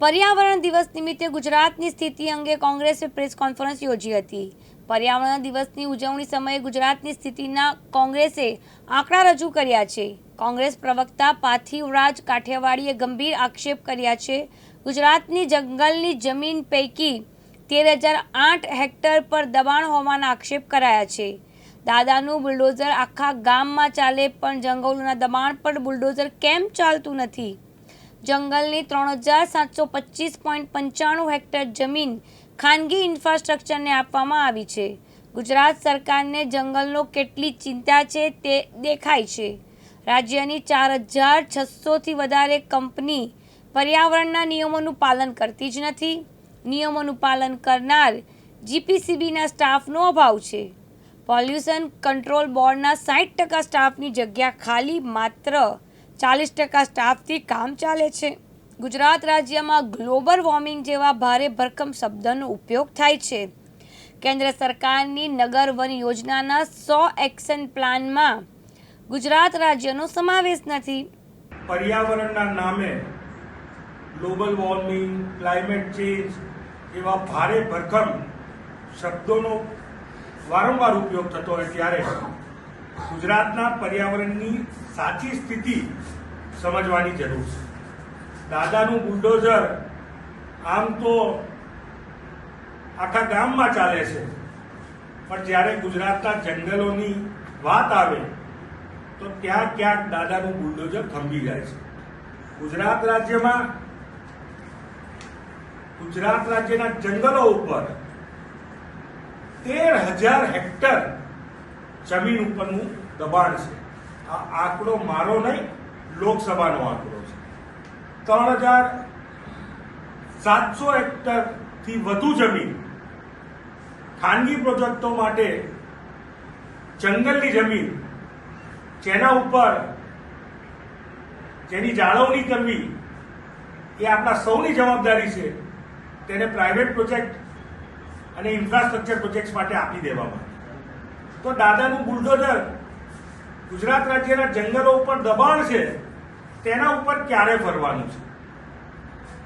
પર્યાવરણ દિવસ નિમિત્તે ગુજરાતની સ્થિતિ અંગે કોંગ્રેસે પ્રેસ કોન્ફરન્સ યોજી હતી. પર્યાવરણ દિવસની ઉજવણી સમયે ગુજરાતની સ્થિતિના કોંગ્રેસે આંકડા રજૂ કર્યા છે. કોંગ્રેસ પ્રવક્તા પાર્થિવરાજ કાઠિયાવાડીએ ગંભીર આક્ષેપ કર્યા છે. ગુજરાતની જંગલની જમીન પૈકી તેર હજાર આઠ હેક્ટર પર દબાણ હોવાના આક્ષેપ કરાયા છે. દાદાનું બુલડોઝર આખા ગામમાં ચાલે પણ જંગલોના દબાણ પર બુલડોઝર કેમ ચાલતું નથી? જંગલની ત્રણ હજાર સાતસો પચીસ પોઈન્ટ પંચાણું હેક્ટર જમીન ખાનગી ઇન્ફ્રાસ્ટ્રક્ચરને આપવામાં આવી છે. ગુજરાત સરકારને જંગલનો કેટલી ચિંતા છે તે દેખાય છે. રાજ્યની ચાર હજાર છસોથી વધારે કંપની પર્યાવરણના નિયમોનું પાલન કરતી જ નથી. નિયમોનું પાલન કરનાર જીપીસીબીના સ્ટાફનો અભાવ છે. પોલ્યુશન કંટ્રોલ બોર્ડના સાઠ ટકા સ્ટાફની જગ્યા ખાલી માત્ર ચાલીસ ટકા સ્ટાફથી કામ ચાલે છે. ગુજરાત રાજ્યમાં ગ્લોબલ વોર્મિંગ જેવા ભારે ભરખમ શબ્દનો ઉપયોગ થાય છે. કેન્દ્ર સરકારની નગર વન યોજનાના સો એક્શન પ્લાનમાં ગુજરાત રાજ્યનો સમાવેશ નથી. પર્યાવરણના નામે ગ્લોબલ વોર્મિંગ, ક્લાઇમેટ ચેન્જ એવા ભારે ભરખમ શબ્દોનો વારંવાર ઉપયોગ થતો હોય ત્યારે ગુજરાતના પર્યાવરણની સાચી સ્થિતિ સમજવાની જરૂર છે. દાદાનું બુલડોઝર આમ તો આખા ગામમાં ચાલે છે. પણ જ્યારે ગુજરાતના જંગલોની વાત આવે, તો ત્યાં ક્યાંક દાદાનું બુલડોઝર થંભી જાય છે. ગુજરાત રાજ્યમાં, ગુજરાત રાજ્યના જંગલો ઉપર તેર હજાર હેક્ટર જમીન ઉપરનું દબાણ છે. આ આંકડો મારો નહીં, લોકસભાનો આંકડો છે. ત્રણ હજાર સાતસો હેક્ટરથી વધુ જમીન ખાનગી પ્રોજેક્ટો માટે જંગલની જમીન, જેના ઉપર જેની જાળવણી કરવી, એ આપણા સૌની જવાબદારી છે, તેને પ્રાઇવેટ પ્રોજેક્ટ અને ઇન્ફ્રાસ્ટ્રક્ચર પ્રોજેક્ટ માટે આપી દેવામાં તો દાદાનું બુલડોઝર ગુજરાત રાજ્યના જંગલો ઉપર દબાણ છે, તેના ઉપર ક્યારે ફરવાનું છે?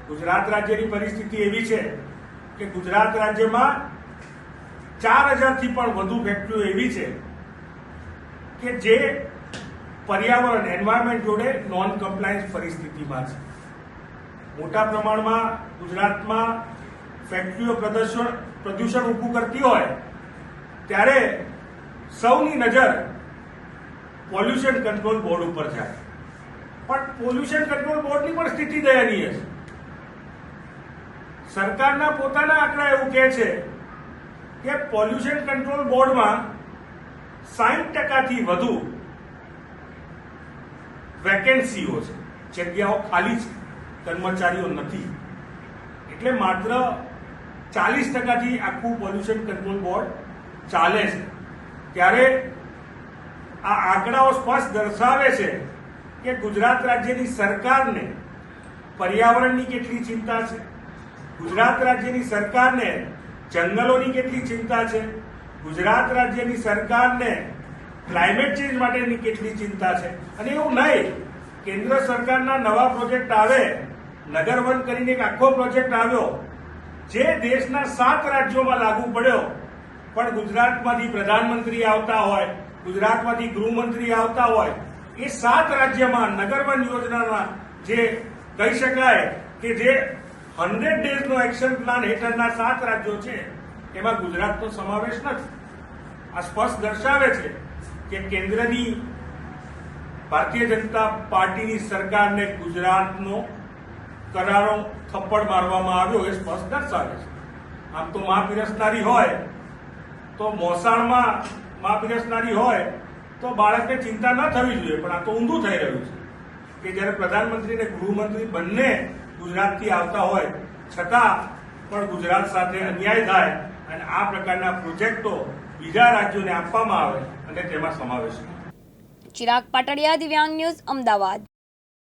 ગુજરાત રાજ્યની પરિસ્થિતિ એવી છે કે ગુજરાત રાજ્યમાં ચાર હજારથી પણ વધુ ફેક્ટરીઓ એવી છે કે જે પર્યાવરણ એન્વાયરમેન્ટ જોડે નોન કમ્પ્લાયન્સ પરિસ્થિતિમાં છે. મોટા પ્રમાણમાં ગુજરાતમાં ફેક્ટરીઓ પ્રદર્શન, પ્રદૂષણ ઊભું કરતી હોય, ત્યારે સૌની નજર પોલ્યુશન કંટ્રોલ બોર્ડ ઉપર જાય પણ પોલ્યુશન કંટ્રોલ બોર્ડની પણ સ્થિતિ દયનીય છે. સરકારના પોતાના આંકડા એવું કહે છે કે પોલ્યુશન કંટ્રોલ બોર્ડમાં સાહીઠ ટકાથી વધુ વેકેન્સીઓ છે. જગ્યાઓ ખાલી છે. કર્મચારીઓ નથી. એટલે માત્ર ચાલીસ ટકાથી આખું પોલ્યુશન કંટ્રોલ બોર્ડ ચાલે છે. ત્યારે આ આંકડાઓ સ્પષ્ટ દર્શાવે છે કે ગુજરાત રાજ્યની સરકારને પર્યાવરણની કેટલી ચિંતા છે? ગુજરાત રાજ્યની સરકારને જંગલોની કેટલી ચિંતા છે? ગુજરાત રાજ્યની સરકારને ક્લાઇમેટ ચેન્જ માટેની કેટલી ચિંતા છે? અને એવું નહીં, કેન્દ્ર સરકારના નવા પ્રોજેક્ટ આવે નગર વન કરીને એક આખો પ્રોજેક્ટ આવ્યો, જે દેશના સાત રાજ્યોમાં લાગુ પડ્યો પણ ગુજરાતમાંથી પ્રધાનમંત્રી આવતા હોય, ગુજરાતમાંથી ગૃહમંત્રી આવતા હોય, એ સાત રાજ્યમાં નગર વન યોજનાના જે કહી શકાય કે જે હંડ્રેડ ડેઝનો એક્શન પ્લાન હેઠળના સાત રાજ્યો છે, એમાં ગુજરાતનો સમાવેશ નથી. આ સ્પષ્ટ દર્શાવે છે કે કેન્દ્રની ભારતીય જનતા પાર્ટીની સરકારને ગુજરાતનો કરારો થપ્પડ મારવામાં આવ્યો એ સ્પષ્ટ દર્શાવે છે. આમ તો મા પીરસનારી હોય તો મોસાળમાં મા પીરસનારી હોય તો બાળકને ચિંતા ન થવી જોઈએ, પણ આ તો ઊંધું થઈ રહ્યું છે. કે જ્યારે પ્રધાનમંત્રી અને ગૃહમંત્રી બંને ગુજરાતથી આવતા હોય, છતાં પણ ગુજરાત સાથે અન્યાય થાય અને આ પ્રકારના પ્રોજેક્ટો બીજા રાજ્યોને આપવામાં આવે અને તેમાં સમાવેશ ચિરાગ પાટડિયા, દિવ્યાંગ ન્યૂઝ, અમદાવાદ.